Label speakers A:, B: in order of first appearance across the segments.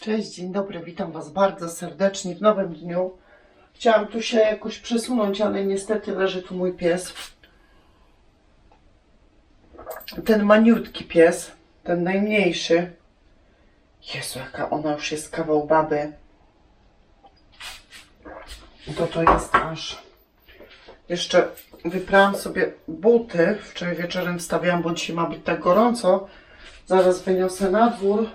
A: Cześć, dzień dobry, witam Was bardzo serdecznie w nowym dniu. Chciałam tu się jakoś przesunąć, ale niestety leży tu mój pies. Ten maniutki pies, ten najmniejszy. Jezu, jaka ona już jest kawał baby. To to jest aż. Jeszcze wyprałam sobie buty. Wczoraj wieczorem wstawiałam, bo dzisiaj ma być tak gorąco. Zaraz wyniosę na dwór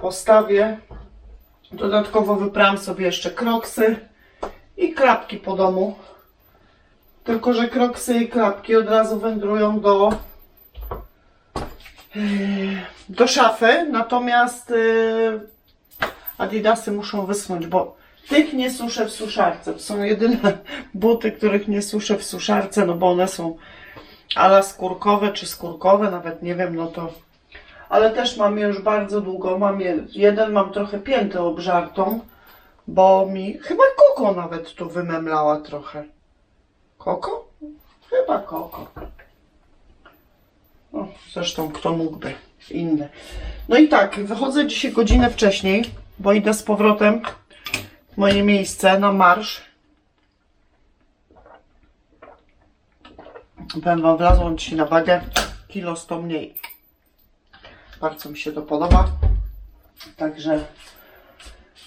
A: postawię. Dodatkowo wybrałam sobie jeszcze kroksy i klapki po domu. Tylko, że kroksy i klapki od razu wędrują do yy, do szafy, natomiast yy, adidasy muszą wysnąć, bo tych nie suszę w suszarce. To są jedyne buty, których nie suszę w suszarce, no bo one są ala skórkowe czy skórkowe, nawet nie wiem, no to ale też mam je już bardzo długo. Mam je, jeden mam trochę piętę obżartą, bo mi chyba koko nawet tu wymemlała trochę. Koko? Chyba koko. No, zresztą kto mógłby inny. No i tak, wychodzę dzisiaj godzinę wcześniej, bo idę z powrotem w moje miejsce na marsz. Powiem wam, wlazłam dzisiaj na wagę, kilo 100 mniej. Bardzo mi się to podoba. Także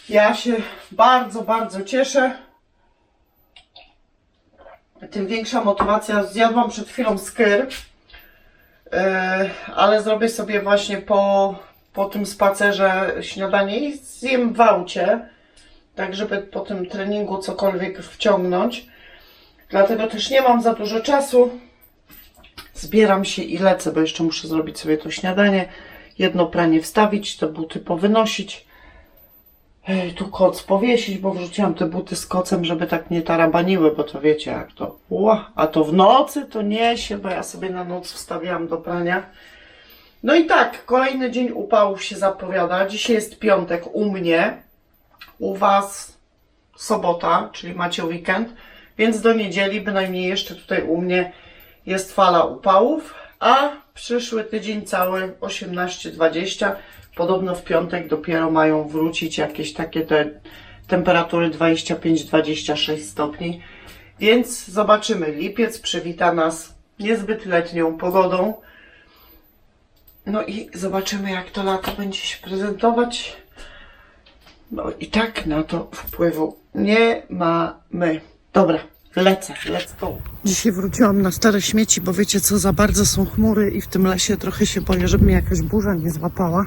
A: ja się bardzo, bardzo cieszę. Tym większa motywacja. Zjadłam przed chwilą skyr, yy, ale zrobię sobie właśnie po, po tym spacerze śniadanie i zjem w aucie, tak żeby po tym treningu cokolwiek wciągnąć. Dlatego też nie mam za dużo czasu. Zbieram się i lecę, bo jeszcze muszę zrobić sobie to śniadanie. Jedno pranie wstawić, te buty powynosić. Tu koc powiesić, bo wrzuciłam te buty z kocem, żeby tak nie tarabaniły, bo to wiecie jak to. Ła, a to w nocy to niesie, bo ja sobie na noc wstawiałam do prania. No i tak, kolejny dzień upałów się zapowiada. Dzisiaj jest piątek u mnie, u Was sobota, czyli macie weekend, więc do niedzieli bynajmniej jeszcze tutaj u mnie jest fala upałów, a przyszły tydzień cały 18-20. Podobno w piątek dopiero mają wrócić jakieś takie te temperatury 25-26 stopni. Więc zobaczymy. Lipiec przywita nas niezbyt letnią pogodą. No i zobaczymy, jak to lato będzie się prezentować. No i tak na to wpływu nie mamy. Dobra, lecę, let's go. Dzisiaj wróciłam na stare śmieci, bo wiecie co, za bardzo są chmury i w tym lesie trochę się boję, żeby mnie jakaś burza nie złapała.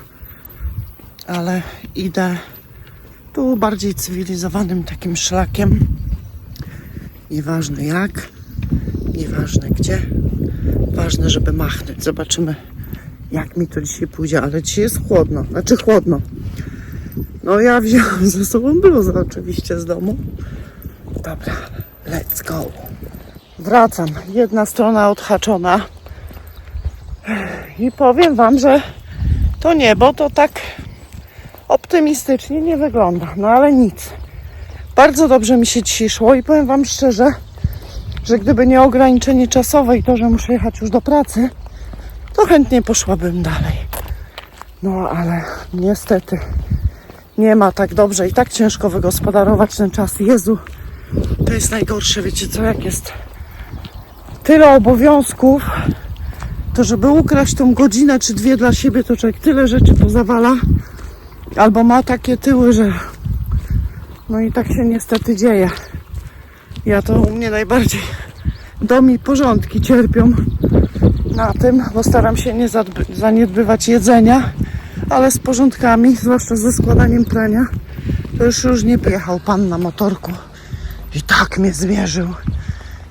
A: Ale idę tu bardziej cywilizowanym takim szlakiem. Nieważne jak, nieważne gdzie. Ważne, żeby machnąć. Zobaczymy, jak mi to dzisiaj pójdzie. Ale dzisiaj jest chłodno, znaczy chłodno. No ja wziąłam ze sobą bluzę oczywiście z domu. Dobra, let's go. Wracam. Jedna strona odhaczona. I powiem Wam, że to niebo to tak optymistycznie nie wygląda. No ale nic. Bardzo dobrze mi się dzisiaj szło i powiem Wam szczerze, że gdyby nie ograniczenie czasowe i to, że muszę jechać już do pracy, to chętnie poszłabym dalej. No ale niestety nie ma tak dobrze i tak ciężko wygospodarować ten czas. Jezu, to jest najgorsze, wiecie co, jak jest tyle obowiązków, to żeby ukraść tą godzinę czy dwie dla siebie, to człowiek tyle rzeczy pozawala, albo ma takie tyły, że no i tak się niestety dzieje. Ja to u mnie najbardziej dom i porządki cierpią na tym, bo staram się nie zaniedbywać jedzenia, ale z porządkami, zwłaszcza ze składaniem prania, to już różnie pojechał pan na motorku i tak mnie zmierzył.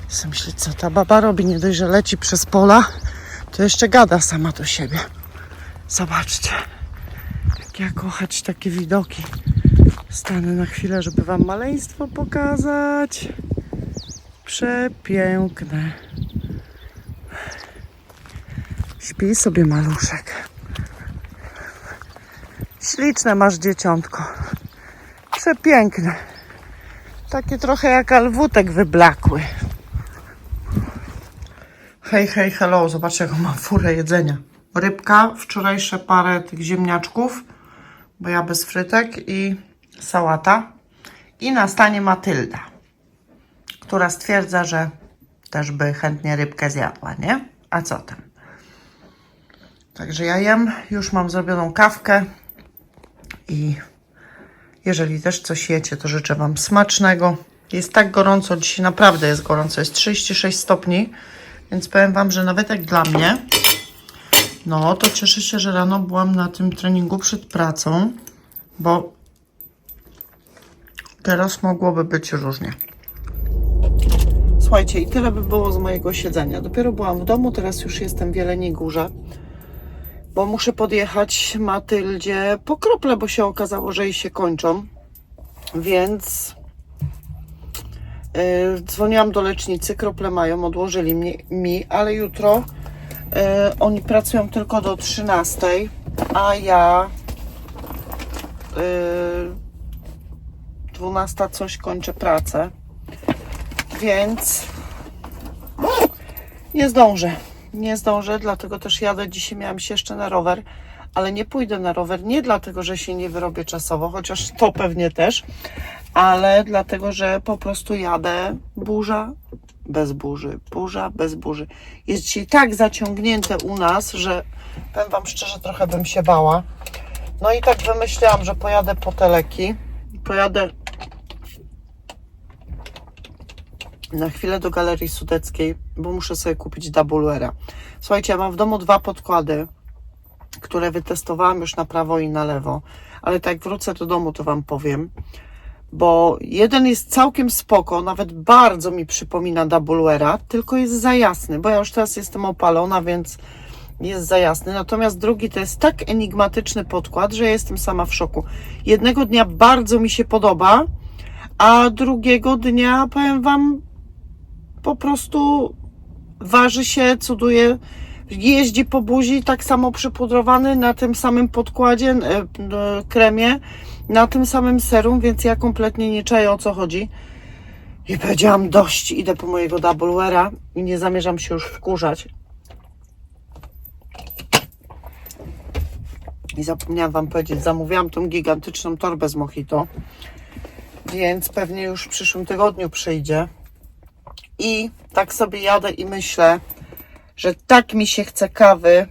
A: Sobie myślę, co ta baba robi, nie dość, że leci przez pola, to jeszcze gada sama do siebie. Zobaczcie, jak ja kochać takie widoki. Stanę na chwilę, żeby wam maleństwo pokazać. Przepiękne. Śpi sobie maluszek. Śliczne masz dzieciątko. Przepiękne. Takie trochę jak alwutek wyblakły. Hej, hej, hello. Zobaczcie, jaką mam furę jedzenia. Rybka, wczorajsze parę tych ziemniaczków, bo ja bez frytek i sałata. I na stanie Matylda, która stwierdza, że też by chętnie rybkę zjadła, nie? A co tam? Także ja jem, już mam zrobioną kawkę i jeżeli też coś jecie, to życzę Wam smacznego. Jest tak gorąco, dzisiaj naprawdę jest gorąco, jest 36 stopni, więc powiem Wam, że nawet jak dla mnie, no to cieszę się, że rano byłam na tym treningu przed pracą, bo teraz mogłoby być różnie. Słuchajcie, i tyle by było z mojego siedzenia. Dopiero byłam w domu, teraz już jestem w Jeleniej Górze, bo muszę podjechać Matyldzie po krople, bo się okazało, że jej się kończą. Więc yy, dzwoniłam do lecznicy, krople mają, odłożyli mi, mi ale jutro yy, oni pracują tylko do 13, a ja yy, 12 coś kończę pracę. Więc nie zdążę. Nie zdążę, dlatego też jadę. Dzisiaj miałam się jeszcze na rower, ale nie pójdę na rower nie dlatego, że się nie wyrobię czasowo, chociaż to pewnie też, ale dlatego, że po prostu jadę burza bez burzy, burza bez burzy. Jest dzisiaj tak zaciągnięte u nas, że powiem Wam szczerze, trochę bym się bała. No i tak wymyśliłam, że pojadę po te leki. Pojadę na chwilę do Galerii Sudeckiej, bo muszę sobie kupić Double Słuchajcie, ja mam w domu dwa podkłady, które wytestowałam już na prawo i na lewo, ale tak wrócę do domu, to Wam powiem, bo jeden jest całkiem spoko, nawet bardzo mi przypomina Double tylko jest za jasny, bo ja już teraz jestem opalona, więc jest za jasny. Natomiast drugi to jest tak enigmatyczny podkład, że ja jestem sama w szoku. Jednego dnia bardzo mi się podoba, a drugiego dnia powiem Wam, po prostu waży się, cuduje, jeździ po buzi, tak samo przypudrowany na tym samym podkładzie, e, kremie, na tym samym serum, więc ja kompletnie nie czaję o co chodzi. I powiedziałam dość, idę po mojego Double Weara i nie zamierzam się już wkurzać. I zapomniałam Wam powiedzieć, zamówiłam tą gigantyczną torbę z Mojito, więc pewnie już w przyszłym tygodniu przyjdzie. I tak sobie jadę i myślę, że tak mi się chce kawy.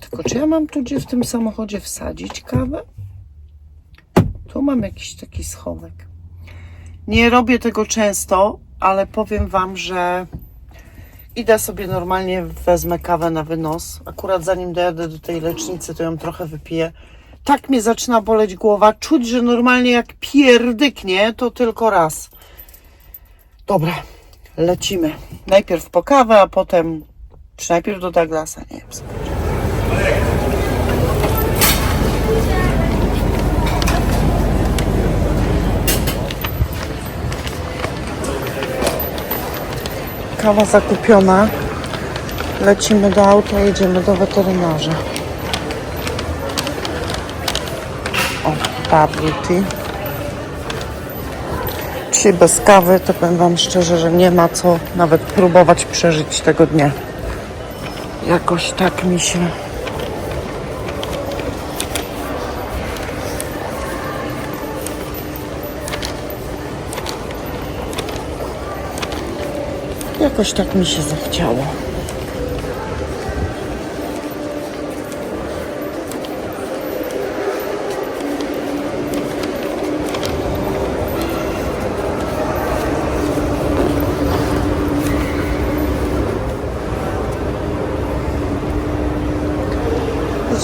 A: Tylko czy ja mam tu gdzie w tym samochodzie wsadzić kawę? Tu mam jakiś taki schowek. Nie robię tego często, ale powiem Wam, że idę sobie normalnie, wezmę kawę na wynos. Akurat zanim dojadę do tej lecznicy, to ją trochę wypiję. Tak mnie zaczyna boleć głowa. Czuć, że normalnie jak pierdyknie, to tylko raz. Dobra, lecimy. Najpierw po kawę, a potem, czy najpierw do Douglasa, nie wiem. Kawa zakupiona. Lecimy do auta, jedziemy do weterynarza. O, bubble tea. Dzisiaj bez kawy, to powiem Wam szczerze, że nie ma co nawet próbować przeżyć tego dnia. Jakoś tak mi się. Jakoś tak mi się zachciało.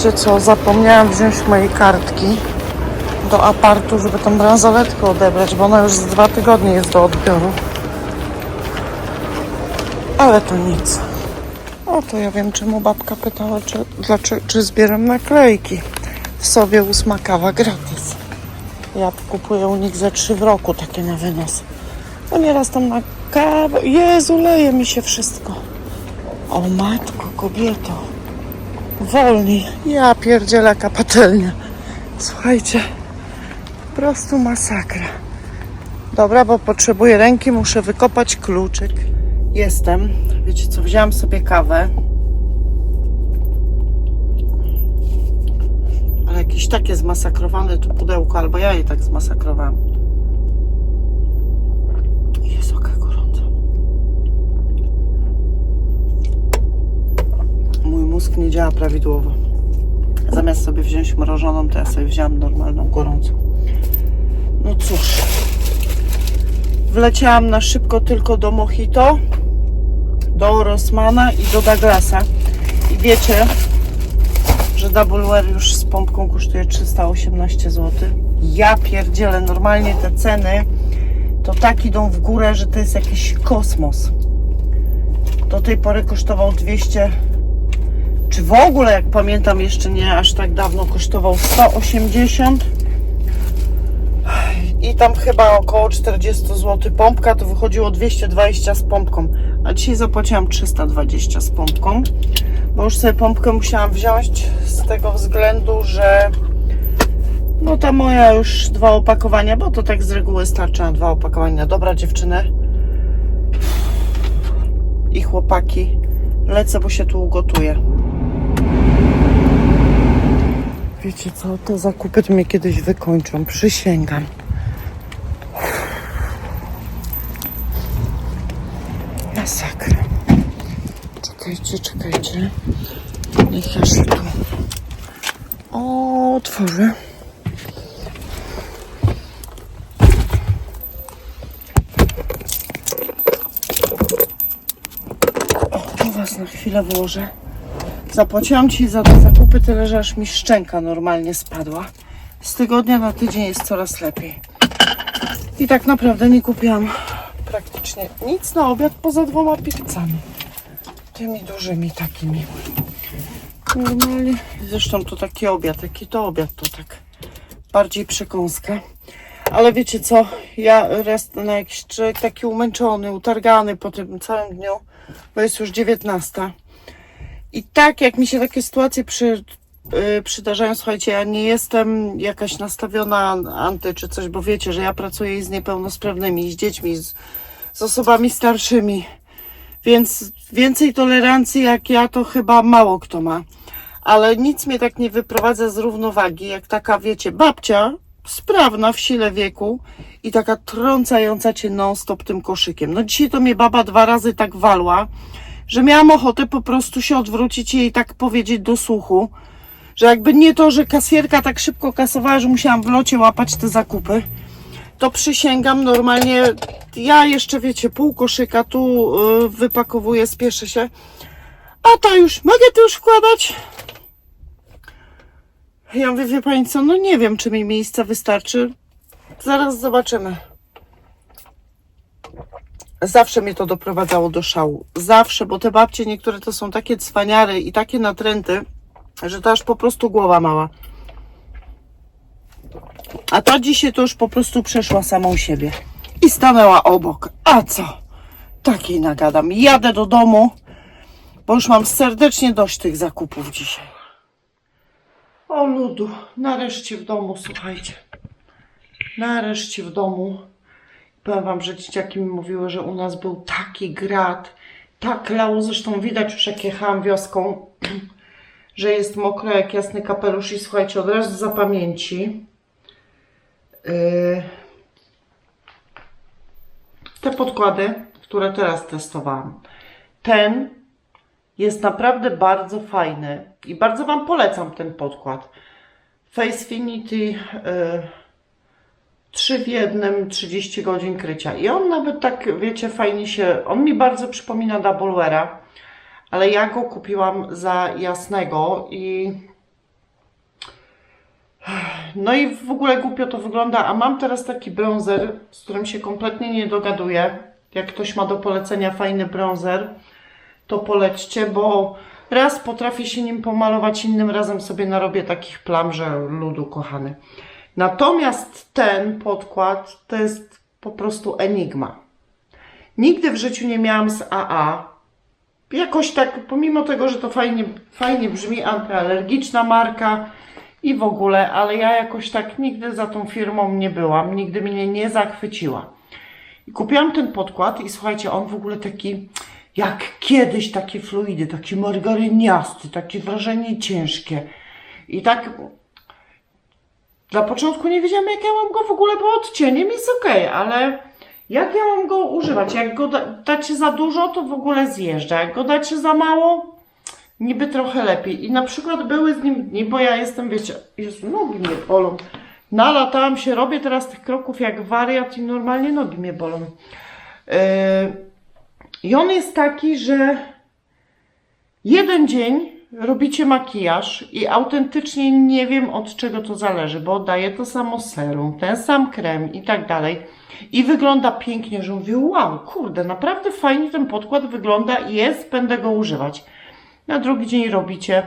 A: Wiecie co, zapomniałam wziąć mojej kartki do apartu, żeby tą bransoletkę odebrać, bo ona już z dwa tygodnie jest do odbioru. Ale to nic. O, to ja wiem, czemu babka pytała, czy, dlaczego, czy zbieram naklejki. W sobie ósma kawa gratis. Ja kupuję u nich ze trzy w roku takie na wynos. No nieraz tam na kawę. Jezu, leje mi się wszystko. O matko, kobieto. Wolniej. Ja pierdzielę jaka patelnia. Słuchajcie, po prostu masakra. Dobra, bo potrzebuję ręki, muszę wykopać kluczyk. Jestem. Wiecie co, wzięłam sobie kawę. Ale jak jakieś takie zmasakrowane to pudełko, albo ja je tak zmasakrowałam. Jest jaka gorąco. Mój mózg nie działa prawidłowo. Zamiast sobie wziąć mrożoną, to ja sobie wziąłam normalną, gorącą. No cóż. Wleciałam na szybko tylko do Mojito, do Rossmana i do Douglasa. I wiecie, że Double Wear już z pompką kosztuje 318 zł. Ja pierdzielę, normalnie te ceny to tak idą w górę, że to jest jakiś kosmos. Do tej pory kosztował 200 czy w ogóle, jak pamiętam, jeszcze nie aż tak dawno kosztował 180 i tam chyba około 40 zł pompka, to wychodziło 220 z pompką, a dzisiaj zapłaciłam 320 z pompką, bo już sobie pompkę musiałam wziąć z tego względu, że no ta moja już dwa opakowania, bo to tak z reguły starcza na dwa opakowania. Dobra dziewczyny i chłopaki, lecę, bo się tu ugotuję. Wiecie co, te zakupy to mnie kiedyś wykończą, przysięgam. Masakra. Czekajcie, czekajcie. Niech ja się tu otworzę. O, tu was na chwilę włożę. Zapłaciłam ci za te zakupy tyle, że aż mi szczęka normalnie spadła. Z tygodnia na tydzień jest coraz lepiej. I tak naprawdę nie kupiłam praktycznie nic na obiad poza dwoma pizzami. Tymi dużymi takimi. Normalnie. Zresztą to taki obiad. Jaki to obiad to tak bardziej przekąska. Ale wiecie co? Ja raz na jakiś człowiek taki umęczony, utargany po tym całym dniu, bo jest już 19. I tak jak mi się takie sytuacje przy, y, przydarzają, słuchajcie, ja nie jestem jakaś nastawiona anty czy coś, bo wiecie, że ja pracuję i z niepełnosprawnymi, i z dziećmi, z, z osobami starszymi. Więc więcej tolerancji jak ja to chyba mało kto ma. Ale nic mnie tak nie wyprowadza z równowagi, jak taka, wiecie, babcia, sprawna w sile wieku i taka trącająca cię non-stop tym koszykiem. No dzisiaj to mnie baba dwa razy tak walła, że miałam ochotę po prostu się odwrócić i jej tak powiedzieć do słuchu, że jakby nie to, że kasjerka tak szybko kasowała, że musiałam w locie łapać te zakupy, to przysięgam normalnie, ja jeszcze wiecie, pół koszyka tu yy, wypakowuję, spieszę się, a to już, mogę tu już wkładać? Ja mówię, wie pani co, no nie wiem, czy mi miejsca wystarczy, zaraz zobaczymy. Zawsze mnie to doprowadzało do szału. Zawsze, bo te babcie niektóre to są takie cwaniary i takie natręty, że to aż po prostu głowa mała. A ta dzisiaj to już po prostu przeszła samą siebie. I stanęła obok. A co? Takiej nagadam. Jadę do domu, bo już mam serdecznie dość tych zakupów dzisiaj. O ludu, nareszcie w domu, słuchajcie. Nareszcie w domu. Powiem wam, że dzieciaki mi mówiły, że u nas był taki grad, tak lało, zresztą widać już jak jechałam wioską, że jest mokro jak jasny kapelusz i słuchajcie, od razu za yy, te podkłady, które teraz testowałam. Ten jest naprawdę bardzo fajny i bardzo Wam polecam ten podkład. Facefinity yy, 3 w jednym 30 godzin krycia. I on nawet tak, wiecie, fajnie się. On mi bardzo przypomina Doubleweara, ale ja go kupiłam za jasnego i. No i w ogóle głupio to wygląda, a mam teraz taki bronzer, z którym się kompletnie nie dogaduję. Jak ktoś ma do polecenia fajny bronzer, to polećcie, bo raz potrafię się nim pomalować, innym razem sobie narobię takich plam, że ludu kochany. Natomiast ten podkład to jest po prostu enigma. Nigdy w życiu nie miałam z AA. Jakoś tak, pomimo tego, że to fajnie, fajnie brzmi, antyalergiczna marka i w ogóle, ale ja jakoś tak nigdy za tą firmą nie byłam, nigdy mnie nie zachwyciła. I kupiłam ten podkład i słuchajcie, on w ogóle taki, jak kiedyś takie fluidy, taki margaryniasty, takie wrażenie ciężkie. I tak Dla początku nie wiedziałam, jak ja mam go w ogóle, bo odcieniem jest ok, ale jak ja mam go używać? Jak go da, dacie za dużo, to w ogóle zjeżdża. Jak go dacie za mało, niby trochę lepiej. I na przykład były z nim dni, bo ja jestem, wiecie, Jezu, nogi mnie bolą. Nalatałam się, robię teraz tych kroków jak wariat i normalnie nogi mnie bolą. Yy, I on jest taki, że jeden dzień robicie makijaż i autentycznie nie wiem od czego to zależy, bo daje to samo serum, ten sam krem i tak dalej. I wygląda pięknie, że mówię, wow, kurde, naprawdę fajnie ten podkład wygląda i jest, będę go używać. Na drugi dzień robicie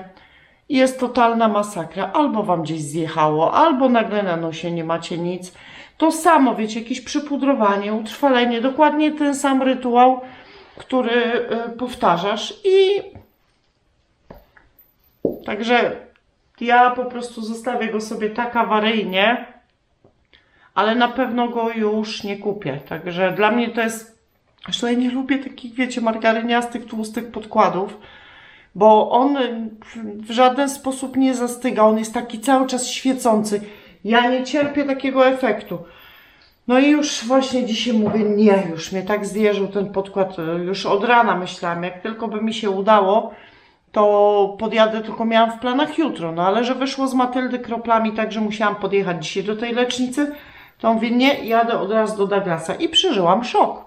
A: i jest totalna masakra. Albo wam gdzieś zjechało, albo nagle na nosie nie macie nic. To samo, wiecie, jakieś przypudrowanie, utrwalenie, dokładnie ten sam rytuał, który y, powtarzasz i Także ja po prostu zostawię go sobie tak awaryjnie, ale na pewno go już nie kupię. Także dla mnie to jest. Zresztą ja nie lubię takich, wiecie, margaryniastych, tłustych podkładów, bo on w żaden sposób nie zastyga. On jest taki cały czas świecący. Ja nie cierpię takiego efektu. No i już właśnie dzisiaj mówię, nie, już mnie tak zjeżył ten podkład, już od rana myślałam, jak tylko by mi się udało, to podjadę, tylko miałam w planach jutro, no ale że wyszło z Matyldy kroplami, także musiałam podjechać dzisiaj do tej lecznicy, to mówię, nie, jadę od razu do Douglasa i przeżyłam szok.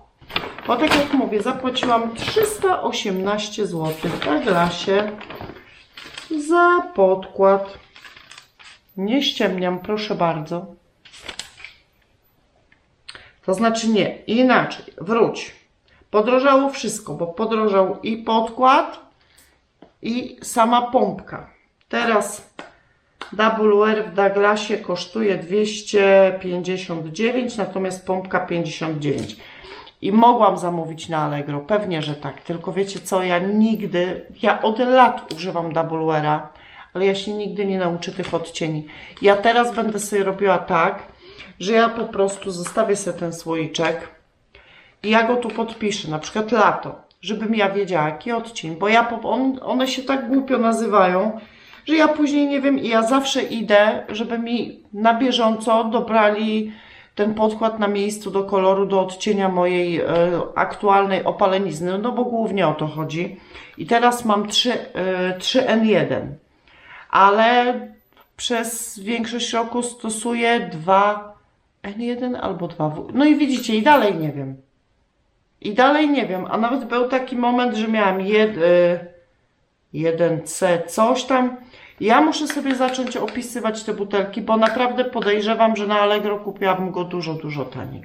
A: Bo tak jak mówię, zapłaciłam 318 zł w Douglasie za podkład. Nie ściemniam, proszę bardzo. To znaczy nie, inaczej, wróć. Podrożało wszystko, bo podrożał i podkład, i sama pompka. Teraz Wear w Douglasie kosztuje 259, natomiast pompka 59. I mogłam zamówić na Allegro, pewnie, że tak. Tylko wiecie co, ja nigdy, ja od lat używam Weara, ale ja się nigdy nie nauczę tych odcieni. Ja teraz będę sobie robiła tak, że ja po prostu zostawię sobie ten słoiczek i ja go tu podpiszę, na przykład lato, żebym ja wiedziała, jaki odcień, bo ja, on, one się tak głupio nazywają, że ja później nie wiem i ja zawsze idę, żeby mi na bieżąco dobrali ten podkład na miejscu do koloru, do odcienia mojej e, aktualnej opalenizny, no bo głównie o to chodzi. I teraz mam 3, e, 3N1, ale przez większość roku stosuję 2N1 albo 2W. No i widzicie, i dalej nie wiem. I dalej nie wiem, a nawet był taki moment, że miałam jed, y, 1C, coś tam. Ja muszę sobie zacząć opisywać te butelki, bo naprawdę podejrzewam, że na Allegro kupiłabym go dużo, dużo taniej.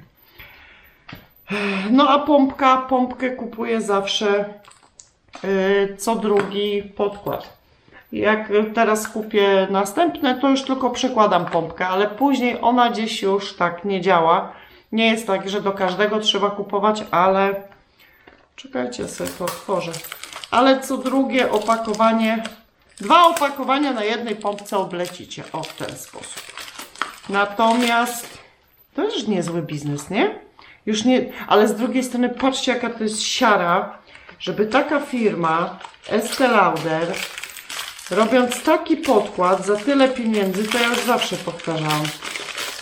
A: No a pompka, pompkę kupuję zawsze y, co drugi podkład. Jak teraz kupię następne, to już tylko przekładam pompkę, ale później ona gdzieś już tak nie działa. Nie jest tak, że do każdego trzeba kupować, ale czekajcie, sobie to otworzę. Ale co drugie opakowanie, dwa opakowania na jednej pompce oblecicie. O, w ten sposób. Natomiast to też niezły biznes, nie? Już nie, ale z drugiej strony patrzcie jaka to jest siara, żeby taka firma Estee Lauder robiąc taki podkład za tyle pieniędzy, to ja już zawsze powtarzałam,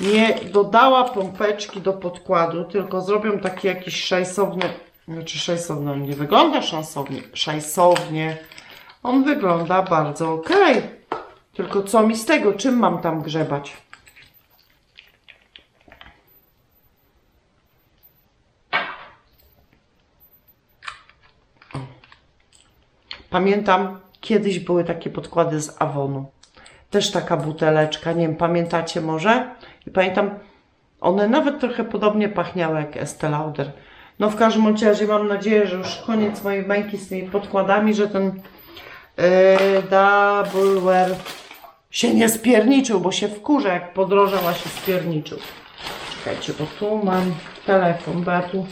A: nie dodała pompeczki do podkładu, tylko zrobią taki jakiś szajsowny, znaczy szajsowny, on nie wygląda szansownie, szajsownie, on wygląda bardzo ok. Tylko co mi z tego, czym mam tam grzebać? Pamiętam, kiedyś były takie podkłady z Avonu. Też taka buteleczka, nie wiem, pamiętacie może? I pamiętam, one nawet trochę podobnie pachniały jak Estee Lauder. No w każdym razie mam nadzieję, że już koniec mojej bańki z tymi podkładami, że ten yy, Double Wear się nie spierniczył, bo się wkurza jak podrożał, a się spierniczył. Czekajcie, bo tu mam telefon, bo ja tu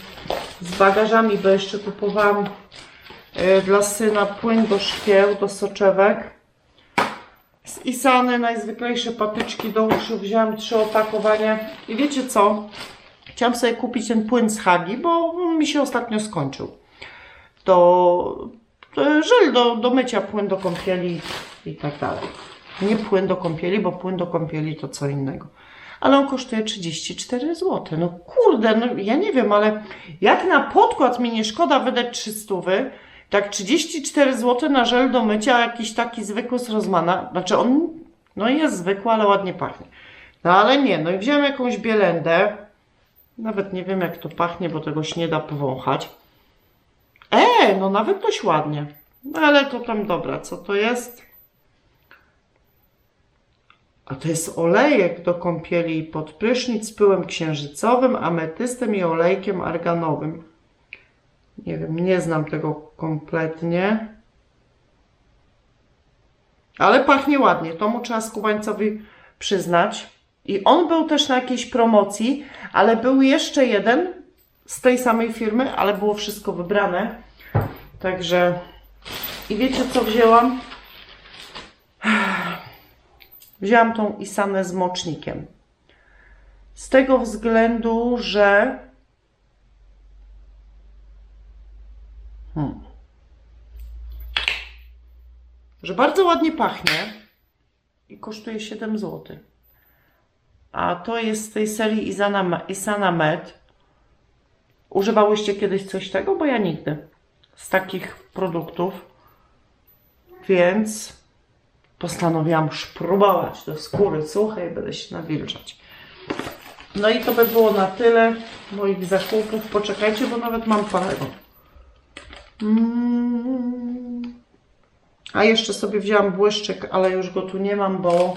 A: z bagażami, bo jeszcze kupowałam y, dla syna płyn do szkieł, do soczewek. Z Isany najzwyklejsze patyczki do uszu. Wzięłam trzy opakowania. I wiecie co? Chciałam sobie kupić ten płyn z Hagi, bo mi się ostatnio skończył. To, to żel do, do mycia, płyn do kąpieli i tak dalej. Nie płyn do kąpieli, bo płyn do kąpieli to co innego. Ale on kosztuje 34 zł. No kurde, no ja nie wiem, ale jak na podkład mi nie szkoda wydać 300, tak 34 zł na żel do mycia, jakiś taki zwykły z Rozmana. Znaczy on, no jest zwykły, ale ładnie pachnie. No ale nie, no i wziąłem jakąś bielendę. Nawet nie wiem jak to pachnie, bo tego się nie da powąchać. E, no nawet dość ładnie. No ale to tam dobra, co to jest? A to jest olejek do kąpieli pod prysznic z pyłem księżycowym, ametystem i olejkiem arganowym. Nie wiem, nie znam tego kompletnie. Ale pachnie ładnie, to mu trzeba skubańcowi przyznać. I on był też na jakiejś promocji, ale był jeszcze jeden z tej samej firmy, ale było wszystko wybrane. Także i wiecie co wzięłam? Wzięłam tą Isanę z mocznikiem. Z tego względu, że hmm, że bardzo ładnie pachnie i kosztuje 7 zł. A to jest z tej serii Isana, Isana Med. Używałyście kiedyś coś tego? Bo ja nigdy. Z takich produktów. Więc postanowiłam spróbować do skóry suchej, będę się nawilżać. No i to by było na tyle moich zakupów. Poczekajcie, bo nawet mam parego. Mm. A jeszcze sobie wzięłam błyszczyk, ale już go tu nie mam, bo,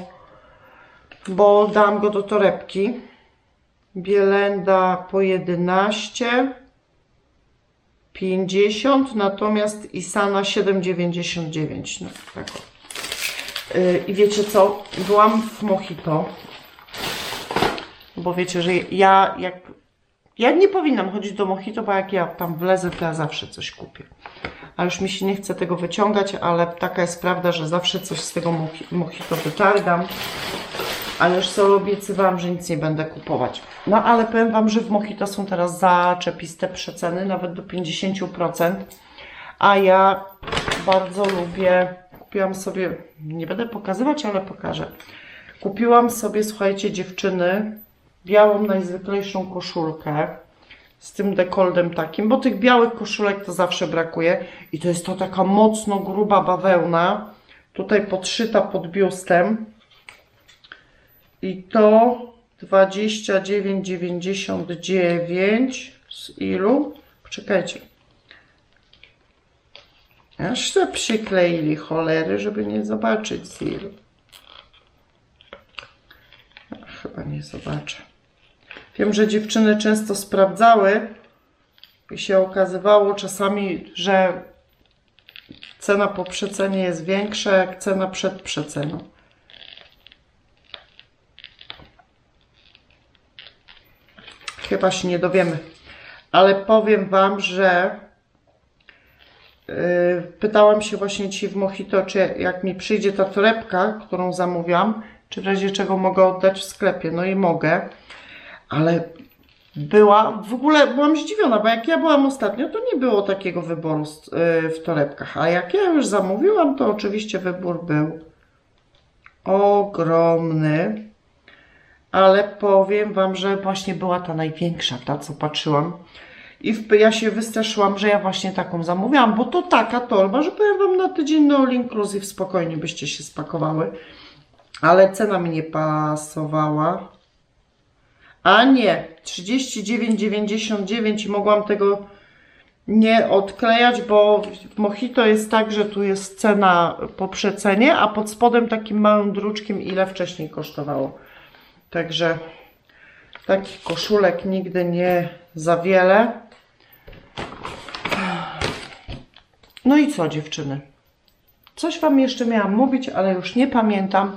A: bo dałam go do torebki. Bielenda po 11, 50, natomiast Isana 7,99. No, tak. Yy, I wiecie co? Byłam w Mojito, bo wiecie, że ja jak ja nie powinnam chodzić do Mojito, bo jak ja tam wlezę, to ja zawsze coś kupię. A już mi się nie chce tego wyciągać, ale taka jest prawda, że zawsze coś z tego Mojito wytargam. Ale już sobie obiecywałam, że nic nie będę kupować. No ale powiem Wam, że w Mojito są teraz zaczepiste przeceny, nawet do 50%. A ja bardzo lubię, kupiłam sobie, nie będę pokazywać, ale pokażę. Kupiłam sobie, słuchajcie, dziewczyny, białą najzwyklejszą koszulkę z tym dekoldem takim, bo tych białych koszulek to zawsze brakuje. I to jest to taka mocno gruba bawełna, tutaj podszyta pod biustem. I to 29,99 z ilu? Poczekajcie. Aż se przykleili cholery, żeby nie zobaczyć z ilu. Chyba nie zobaczę. Wiem, że dziewczyny często sprawdzały i się okazywało czasami, że cena po przecenie jest większa jak cena przed przeceną. Chyba się nie dowiemy. Ale powiem Wam, że yy, pytałam się właśnie ci w Mojito, czy jak mi przyjdzie ta torebka, którą zamówiłam, czy w razie czego mogę oddać w sklepie. No i mogę, ale była, w ogóle byłam zdziwiona, bo jak ja byłam ostatnio, to nie było takiego wyboru yy, w torebkach. A jak ja już zamówiłam, to oczywiście wybór był ogromny. Ale powiem Wam, że właśnie była ta największa, ta co patrzyłam. I w, ja się wystraszyłam, że ja właśnie taką zamówiłam, bo to taka torba, że powiem Wam na tydzień no all inclusive spokojnie byście się spakowały. Ale cena mi nie pasowała. A nie, 39,99 i mogłam tego nie odklejać, bo w Mojito jest tak, że tu jest cena po przecenie, a pod spodem takim małym druczkiem ile wcześniej kosztowało. Także takich koszulek nigdy nie za wiele. No i co dziewczyny? Coś Wam jeszcze miałam mówić, ale już nie pamiętam.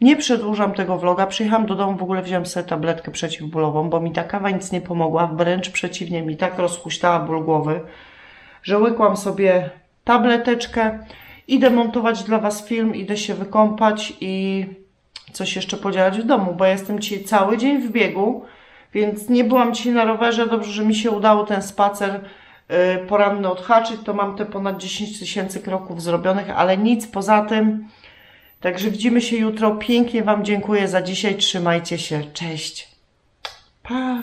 A: Nie przedłużam tego vloga. Przyjechałam do domu, w ogóle wziąłem sobie tabletkę przeciwbólową, bo mi ta kawa nic nie pomogła. Wręcz przeciwnie, mi tak rozhuśtała ból głowy, że łykłam sobie tableteczkę. Idę montować dla Was film, idę się wykąpać i coś jeszcze podziałać w domu, bo jestem dzisiaj cały dzień w biegu, więc nie byłam dzisiaj na rowerze. Dobrze, że mi się udało ten spacer y, poranny odhaczyć, to mam te ponad 10 tysięcy kroków zrobionych, ale nic poza tym. Także widzimy się jutro. Pięknie Wam dziękuję za dzisiaj. Trzymajcie się. Cześć. Pa.